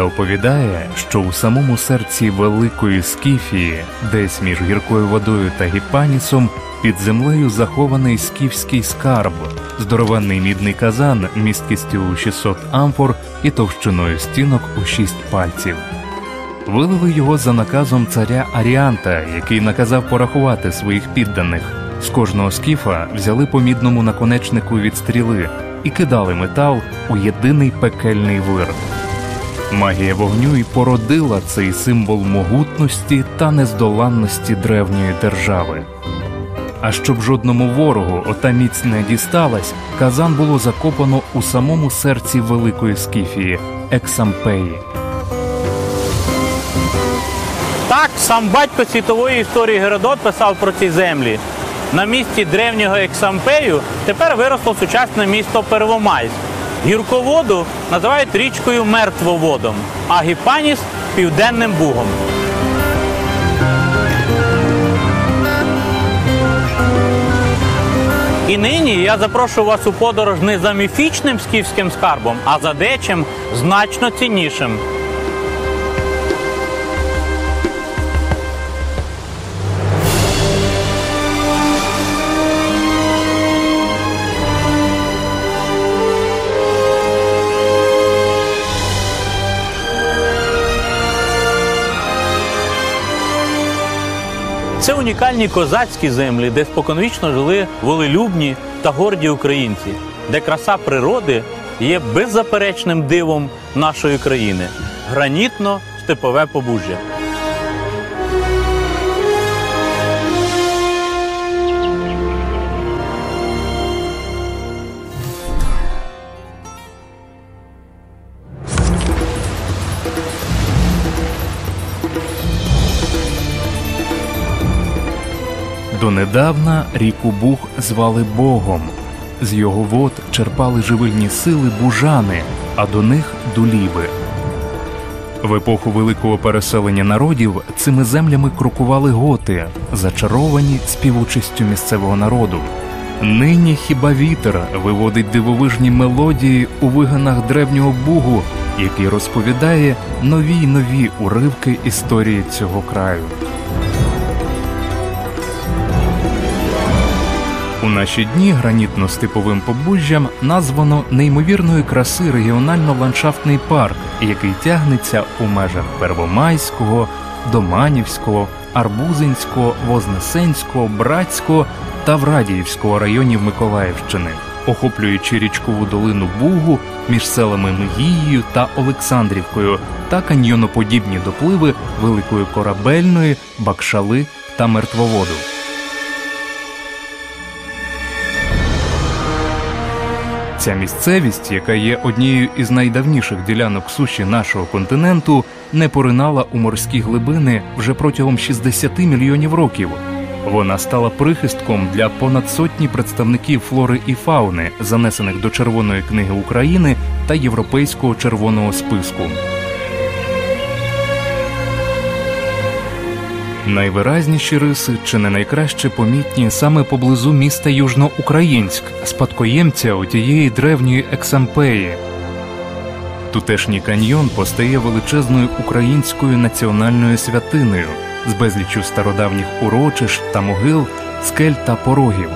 Легенда оповідає, що у самому серці великої Скіфії, десь між гіркою водою та гіпанісом, під землею захований скіфський скарб, здоровенний мідний казан місткістю у 600 амфор і товщиною стінок у 6 пальців. Вилили його за наказом царя Аріанта, який наказав порахувати своїх підданих. З кожного скіфа взяли по мідному наконечнику від стріли і кидали метал у єдиний пекельний вир. Магія вогню й породила цей символ могутності та нездоланності древньої держави. А щоб жодному ворогу ота міць не дісталась, казан було закопано у самому серці великої скіфії Ексампеї. Так, сам батько світової історії Геродот писав про ці землі. На місці древнього Ексампею тепер виросло сучасне місто Первомайськ. Гірководу називають річкою Мертвоводом, а Гіпаніс південним бугом. І нині я запрошую вас у подорож не за міфічним скіфським скарбом, а за дечим значно ціннішим. Це унікальні козацькі землі, де споконвічно жили волелюбні та горді українці, де краса природи є беззаперечним дивом нашої країни гранітно-степове побужжя. Донедавна ріку Буг звали Богом. З його вод черпали живильні сили бужани, а до них дуліби. В епоху великого переселення народів цими землями крокували готи, зачаровані співучістю місцевого народу. Нині хіба вітер виводить дивовижні мелодії у виганах древнього бугу, який розповідає нові й нові уривки історії цього краю. Наші дні гранітно-степовим побужжям названо неймовірної краси регіонально-ландшафтний парк, який тягнеться у межах Первомайського, Доманівського, Арбузинського, Вознесенського, Братського та Врадіївського районів Миколаївщини, охоплюючи річкову долину Бугу між селами Мегією та Олександрівкою та каньйоноподібні допливи Великої Корабельної, Бакшали та Мертвоводу. Ця місцевість, яка є однією із найдавніших ділянок суші нашого континенту, не поринала у морські глибини вже протягом 60 мільйонів років. Вона стала прихистком для понад сотні представників флори і фауни, занесених до Червоної книги України та Європейського червоного списку. Найвиразніші риси чи не найкраще помітні саме поблизу міста Южноукраїнськ, спадкоємця отієї древньої Ексампеї. Тутешній каньйон постає величезною українською національною святиною з безлічю стародавніх урочищ та могил, скель та порогів.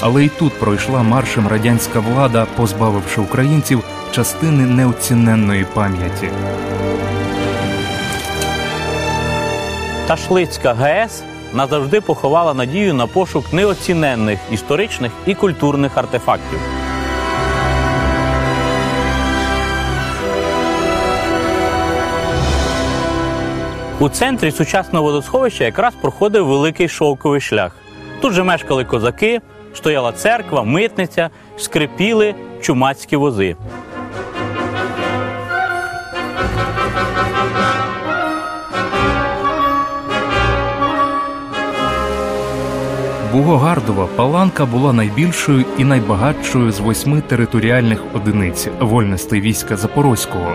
Але й тут пройшла маршем радянська влада, позбавивши українців частини неоціненної пам'яті. Ташлицька ГЕС назавжди поховала надію на пошук неоціненних історичних і культурних артефактів. У центрі сучасного водосховища якраз проходив великий шовковий шлях. Тут же мешкали козаки, стояла церква, митниця, скрипіли чумацькі вози. Бугогардова паланка була найбільшою і найбагатшою з восьми територіальних одиниць вольностей війська Запорозького.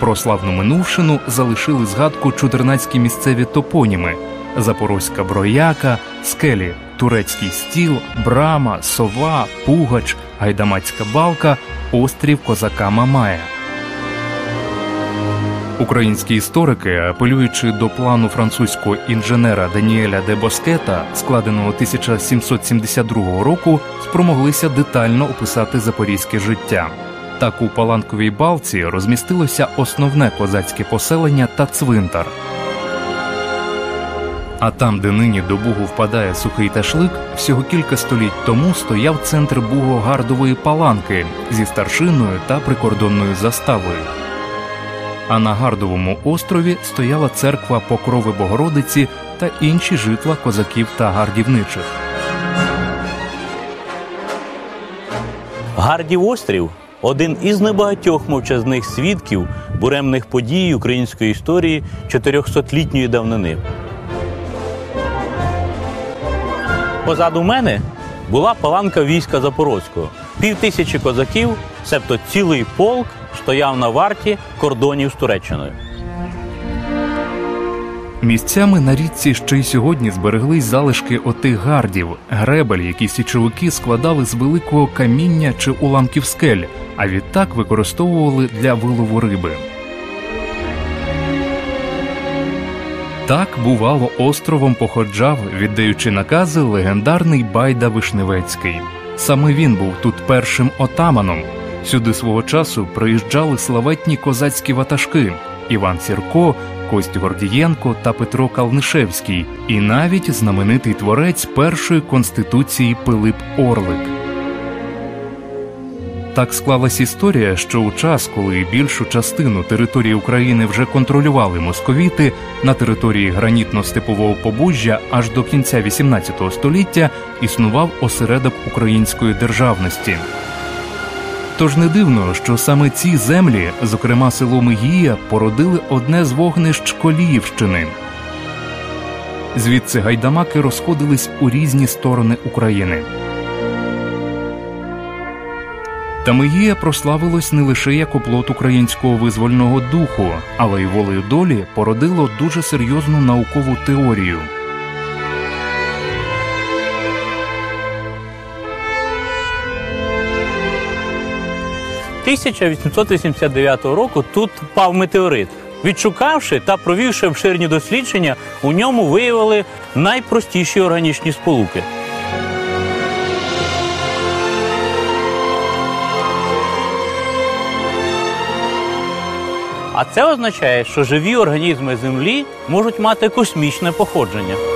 Про славну минувшину залишили згадку чудернацькі місцеві топоніми: Запорозька брояка, скелі, турецький стіл, брама, сова, пугач, гайдамацька балка, острів козака Мамая. Українські історики, апелюючи до плану французького інженера Даніеля де Боскета, складеного 1772 року, спромоглися детально описати запорізьке життя. Так у Паланковій балці розмістилося основне козацьке поселення та цвинтар. А там, де нині до Бугу впадає сухий ташлик, всього кілька століть тому стояв центр Буго-Гардової паланки зі старшиною та прикордонною заставою. А на Гардовому острові стояла церква Покрови Богородиці та інші житла козаків та гардівничих. Гардів острів один із небагатьох мовчазних свідків буремних подій української історії 400-літньої давнини. Позаду мене була паланка війська Запорозького. Пів тисячі козаків, себто цілий полк, стояв на варті кордонів з Туреччиною. Місцями на річці ще й сьогодні збереглись залишки отих гардів, гребель, які січовики складали з великого каміння чи уламків скель, а відтак використовували для вилову риби. Так, бувало, островом походжав, віддаючи накази легендарний Байда Вишневецький. Саме він був тут першим отаманом. Сюди свого часу приїжджали славетні козацькі ватажки Іван Сірко, Кость Гордієнко та Петро Калнишевський, і навіть знаменитий творець першої конституції Пилип Орлик. Так склалась історія, що у час, коли більшу частину території України вже контролювали московіти, на території гранітно-степового побужжя аж до кінця XVIII століття існував осередок української державності. Тож не дивно, що саме ці землі, зокрема село Мигія, породили одне з вогнищ Коліївщини. Звідси гайдамаки розходились у різні сторони України. Та Мегія прославилось не лише як оплот українського визвольного духу, але й волею долі породило дуже серйозну наукову теорію. – 1889 року тут впав метеорит. Відшукавши та провівши обширні дослідження, у ньому виявили найпростіші органічні сполуки. А це означає, що живі організми Землі можуть мати космічне походження.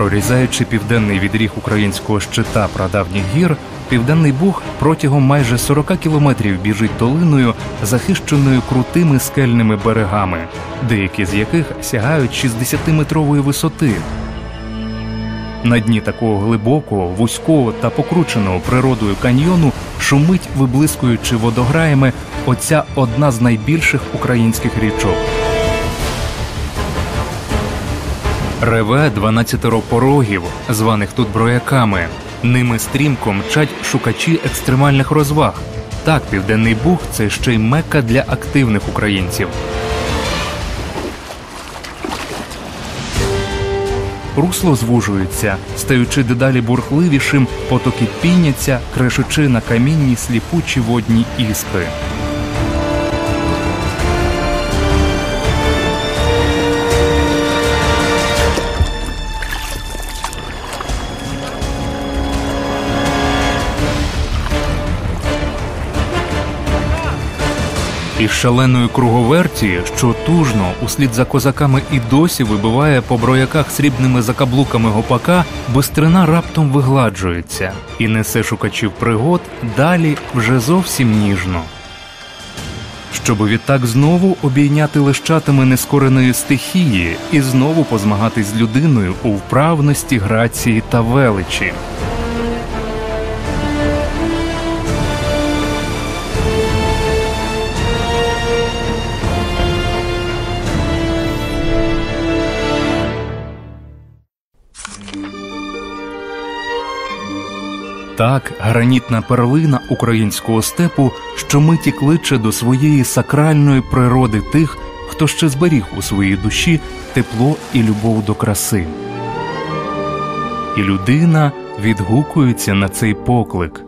Прорізаючи південний відріг українського щита прадавніх гір, південний Буг протягом майже 40 кілометрів біжить долиною, захищеною крутими скельними берегами, деякі з яких сягають 60-метрової висоти. На дні такого глибокого, вузького та покрученого природою каньйону шумить, виблискуючи водограями, оця одна з найбільших українських річок. Реве дванадцятеро порогів, званих тут брояками. Ними стрімко мчать шукачі екстремальних розваг. Так, південний Буг це ще й мекка для активних українців. Русло звужується, стаючи дедалі бурхливішим, потоки піняться, крешучи на камінні сліпучі водні іскри. Шаленої круговерті, що тужно, услід за козаками і досі вибиває по брояках срібними закаблуками гопака, бистрина раптом вигладжується і несе шукачів пригод далі вже зовсім ніжно. Щоби відтак знову обійняти лищатами нескореної стихії і знову позмагатись з людиною у вправності, грації та величі. Так, гранітна первина українського степу щомиті кличе до своєї сакральної природи тих, хто ще зберіг у своїй душі тепло і любов до краси. І людина відгукується на цей поклик.